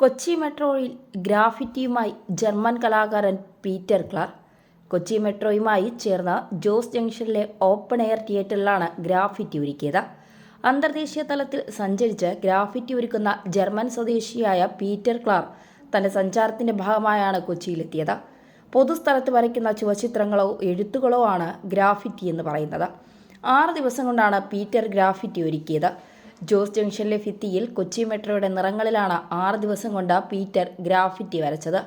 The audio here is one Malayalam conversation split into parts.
കൊച്ചി മെട്രോയിൽ ഗ്രാഫിറ്റിയുമായി ജർമ്മൻ കലാകാരൻ പീറ്റർ ക്ലാർ കൊച്ചി മെട്രോയുമായി ചേർന്ന് ജോസ് ജംഗ്ഷനിലെ ഓപ്പൺ എയർ തിയേറ്ററിലാണ് ഗ്രാഫിറ്റി ഒരുക്കിയത്. അന്തർദേശീയ തലത്തിൽ സഞ്ചരിച്ച് ഗ്രാഫിറ്റി ഒരുക്കുന്ന ജർമ്മൻ സ്വദേശിയായ പീറ്റർ ക്ലാർ തന്റെ സഞ്ചാരത്തിന്റെ ഭാഗമായാണ് കൊച്ചിയിലെത്തിയത്. പൊതുസ്ഥലത്ത് വരയ്ക്കുന്ന ചുവചിത്രങ്ങളോ എഴുത്തുകളോ ആണ് ഗ്രാഫിറ്റി എന്ന് പറയുന്നത്. ആറ് ദിവസം കൊണ്ടാണ് പീറ്റർ ഗ്രാഫിറ്റി ഒരുക്കിയത്. ജോസ് ജംഗ്ഷനിലെ ഫിത്തിയിൽ കൊച്ചി മെട്രോയുടെ നിറങ്ങളിലാണ് ആറ് ദിവസം കൊണ്ട് പീറ്റർ ഗ്രാഫിറ്റി വരച്ചത്.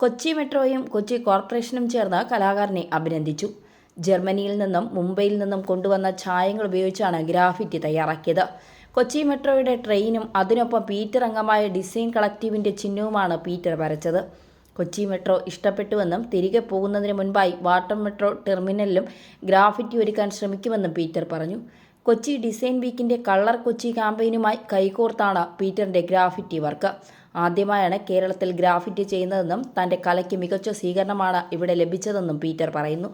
കൊച്ചി മെട്രോയും കൊച്ചി കോർപ്പറേഷനും ചേർന്ന് കലാകാരനെ അഭിനന്ദിച്ചു. ജർമ്മനിയിൽ നിന്നും മുംബൈയിൽ നിന്നും കൊണ്ടുവന്ന ഛായങ്ങൾ ഉപയോഗിച്ചാണ് ഗ്രാഫിറ്റി തയ്യാറാക്കിയത്. കൊച്ചി മെട്രോയുടെ ട്രെയിനും അതിനൊപ്പം പീറ്റർ അംഗമായ ഡിസൈൻ കളക്റ്റീവിന്റെ ചിഹ്നവുമാണ് പീറ്റർ വരച്ചത്. കൊച്ചി മെട്രോ ഇഷ്ടപ്പെട്ടുവെന്നും തിരികെ പോകുന്നതിന് മുൻപായി വാട്ടർ മെട്രോ ടെർമിനലിലും ഗ്രാഫിറ്റി ഒരുക്കാൻ ശ്രമിക്കുമെന്നും പീറ്റർ പറഞ്ഞു. കൊച്ചി ഡിസൈൻ വീക്കിന്റെ കളർ കൊച്ചി ക്യാമ്പയിനുമായി കൈകോർത്താണ് പീറ്ററിന്റെ ഗ്രാഫിറ്റി വർക്ക്. ആദ്യമായാണ് കേരളത്തിൽ ഗ്രാഫിറ്റി ചെയ്യുന്നതെന്നും തന്റെ കലയ്ക്ക് മികച്ച സ്വീകരണമാണ് ഇവിടെ ലഭിച്ചതെന്നും പീറ്റർ പറയുന്നു.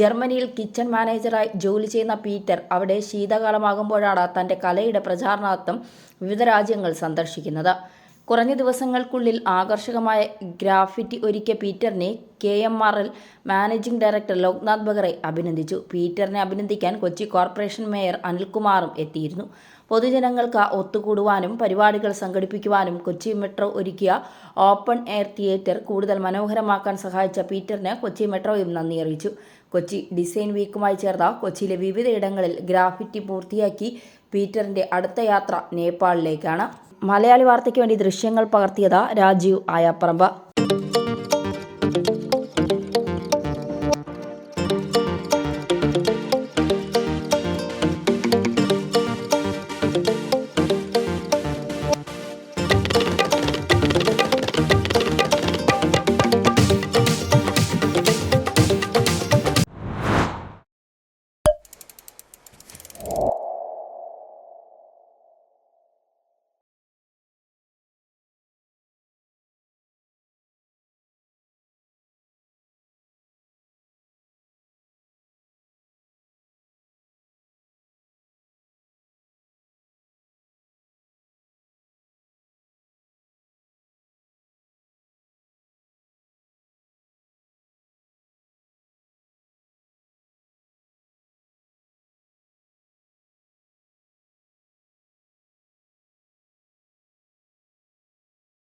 ജർമ്മനിയിൽ കിച്ചൺ മാനേജറായി ജോലി ചെയ്യുന്ന പീറ്റർ അവിടെ ശീതകാലമാകുമ്പോഴാണ് തന്റെ കലയുടെ പ്രചാരണാർത്ഥം വിവിധ രാജ്യങ്ങൾ സന്ദർശിക്കുന്നത്. കുറഞ്ഞ ദിവസങ്ങൾക്കുള്ളിൽ ആകർഷകമായ ഗ്രാഫിറ്റി ഒരുക്കിയ പീറ്ററിനെ K M R L managing director Loknath Behera അഭിനന്ദിച്ചു. പീറ്ററിനെ അഭിനന്ദിക്കാൻ കൊച്ചി കോർപ്പറേഷൻ മേയർ അനിൽകുമാറും എത്തിയിരുന്നു. പൊതുജനങ്ങൾക്ക് ഒത്തുകൂടുവാനും പരിപാടികൾ സംഘടിപ്പിക്കുവാനും കൊച്ചി മെട്രോ ഒരുക്കിയ ഓപ്പൺ എയർ തിയേറ്റർ കൂടുതൽ മനോഹരമാക്കാൻ സഹായിച്ച പീറ്ററിന് കൊച്ചി മെട്രോയും നന്ദി അറിയിച്ചു. കൊച്ചി ഡിസൈൻ വീക്കുമായി ചേർന്ന കൊച്ചിയിലെ വിവിധയിടങ്ങളിൽ ഗ്രാഫിറ്റി പൂർത്തിയാക്കി പീറ്ററിന്റെ അടുത്ത യാത്ര നേപ്പാളിലേക്കാണ്. മലയാളി വാർത്തയ്ക്ക് വേണ്ടി ദൃശ്യങ്ങൾ പകർത്തിയത് രാജീവ് ആയാപ്പറമ്പ്.